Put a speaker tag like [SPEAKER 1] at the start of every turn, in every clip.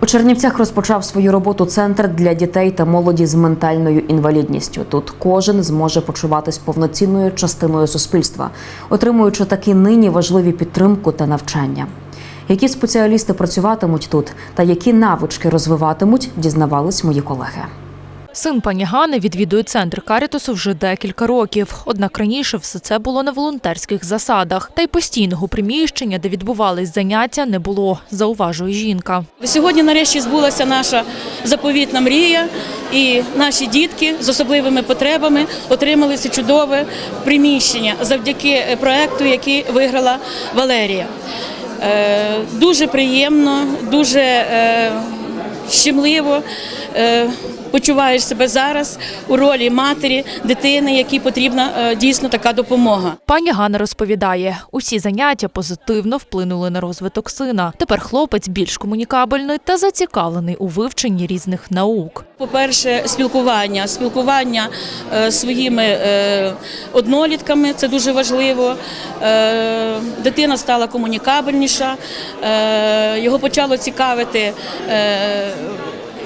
[SPEAKER 1] У Чернівцях розпочав свою роботу центр для дітей та молоді з ментальною інвалідністю. Тут кожен зможе почуватись повноцінною частиною суспільства, отримуючи такі нині важливі підтримку та навчання. Які спеціалісти працюватимуть тут та які навички розвиватимуть, дізнавались мої колеги.
[SPEAKER 2] Син пані Гани відвідує центр Карітусу вже декілька років. Однак раніше все це було на волонтерських засадах. Та й постійного приміщення, де відбувались заняття, не було, зауважує жінка.
[SPEAKER 3] Сьогодні нарешті збулася наша заповітна мрія, і наші дітки з особливими потребами отримали це чудове приміщення завдяки проекту, який виграла Валерія. Е, Дуже приємно, дуже е, щемливо. Е, Почуваєш себе зараз у ролі матері, дитини, якій потрібна е, дійсно така допомога.
[SPEAKER 2] Пані Ганна розповідає, усі заняття позитивно вплинули на розвиток сина. Тепер хлопець більш комунікабельний та зацікавлений у вивченні різних наук.
[SPEAKER 3] По-перше, спілкування, спілкування е, своїми однолітками це дуже важливо. Дитина стала комунікабельніша, його почало цікавити.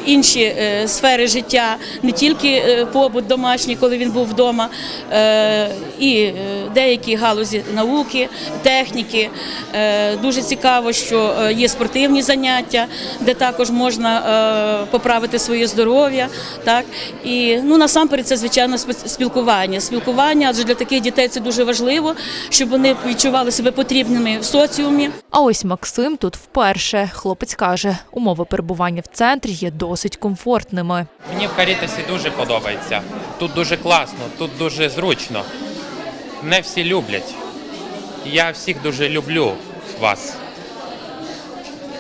[SPEAKER 3] Інші е, сфери життя, не тільки е, побут домашній, коли він був вдома, е, і деякі галузі науки, техніки. Дуже цікаво, що є спортивні заняття, де також можна поправити своє здоров'я. Так і ну насамперед це звичайно спілкування. Спілкування, адже для таких дітей це дуже важливо, щоб вони відчували себе потрібними в соціумі.
[SPEAKER 2] А ось Максим тут вперше. Хлопець каже, умови перебування в центрі є досить комфортними.
[SPEAKER 4] Мені в Карітасі дуже подобається. Тут дуже класно, тут дуже зручно. Не всі люблять. Я всіх дуже люблю вас.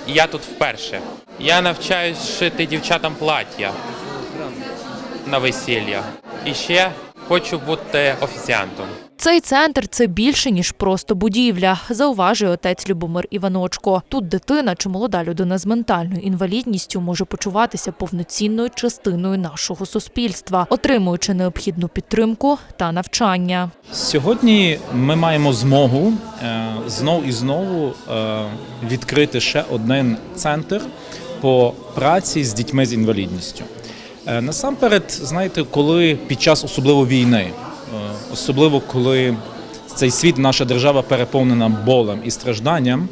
[SPEAKER 4] Я тут вперше. Я навчаюсь шити дівчатам плаття на весілля. І ще хочу бути офіціантом.
[SPEAKER 2] Цей центр це більше ніж просто будівля, зауважує отець Любомир Іваночко. Тут дитина чи молода людина з ментальною інвалідністю може почуватися повноцінною частиною нашого суспільства, отримуючи необхідну підтримку та навчання.
[SPEAKER 5] Сьогодні ми маємо змогу е, знов і знову е, відкрити ще один центр по праці з дітьми з інвалідністю. Е, Насамперед, знаєте, коли під час особливо війни, е, особливо коли цей світ, наша держава переповнена болем і стражданням,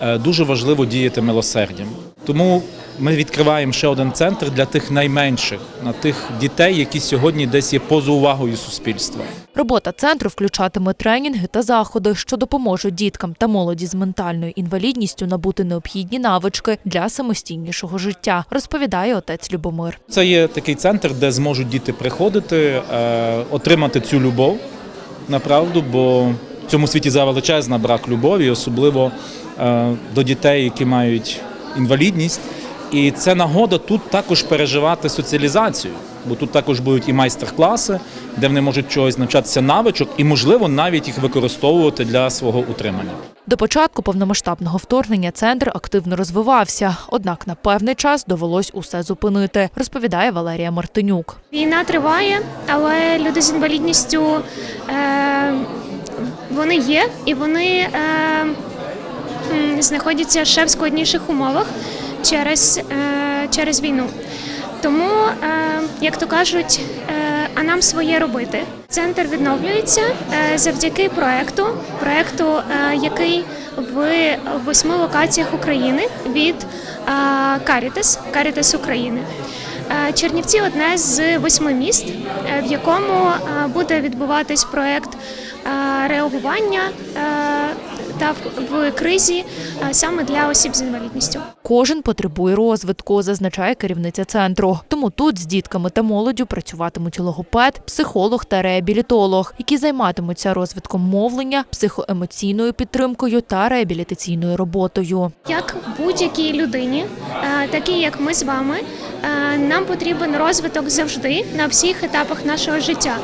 [SPEAKER 5] е, дуже важливо діяти милосердям. Тому ми відкриваємо ще один центр для тих найменших, на тих дітей, які сьогодні десь є поза увагою суспільства.
[SPEAKER 2] Робота центру включатиме тренінги та заходи, що допоможуть діткам та молоді з ментальною інвалідністю набути необхідні навички для самостійнішого життя, розповідає отець Любомир.
[SPEAKER 5] Це є такий центр, де зможуть діти приходити, е, отримати цю любов направду, бо в цьому світі зараз величезна брак любові, особливо е, до дітей, які мають інвалідність. І це нагода тут також переживати соціалізацію, бо тут також будуть і майстер-класи, де вони можуть чогось навчатися навичок, і можливо навіть їх використовувати для свого утримання.
[SPEAKER 2] До початку повномасштабного вторгнення центр активно розвивався, однак на певний час довелось усе зупинити, розповідає Валерія Мартинюк.
[SPEAKER 6] Війна триває, але люди з інвалідністю е, вони є і вони е, знаходяться ще в складніших умовах через, е, через війну. Тому, е, як то кажуть, е, а нам своє робити. Центр відновлюється завдяки проекту, проекту, який в восьми локаціях України від Caritas, Caritas України. Чернівці одне з восьми міст, в якому буде відбуватись проект реагування та в- кризі е, саме для осіб з інвалідністю.
[SPEAKER 2] Кожен потребує розвитку, зазначає керівниця центру. Тому тут з дітками та молоддю працюватимуть логопед, психолог та реабілітолог, які займатимуться розвитком мовлення, психоемоційною підтримкою та реабілітаційною роботою.
[SPEAKER 6] Як будь-якій людині, е, такій як ми з вами, нам потрібен розвиток завжди на всіх етапах нашого життя.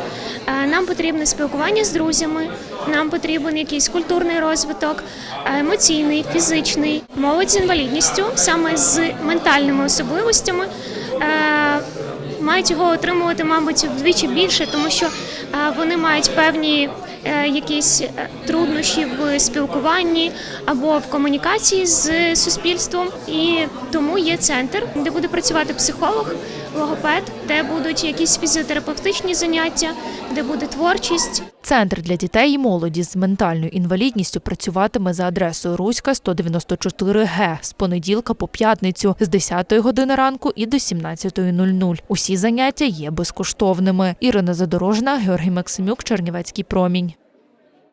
[SPEAKER 6] Е, Нам потрібне спілкування з друзями, нам потрібен якийсь культурний розвиток, е, емоційний, фізичний. Молодь з інвалідністю, саме з ментальними особливостями. е, Мають його отримувати, мабуть, вдвічі більше, тому що е, вони мають певні е, якісь е, труднощі в спілкуванні або в комунікації з суспільством. І тому є центр, де буде працювати психолог, логопед, де будуть якісь фізіотерапевтичні заняття, де буде творчість.
[SPEAKER 2] Центр для дітей і молоді з ментальною інвалідністю працюватиме за адресою Руська 194 Г з понеділка по п'ятницю з 10 години ранку і до 17.00. Усі заняття є безкоштовними. Ірина Задорожна, Георгій Максимюк, Чернівецький промінь.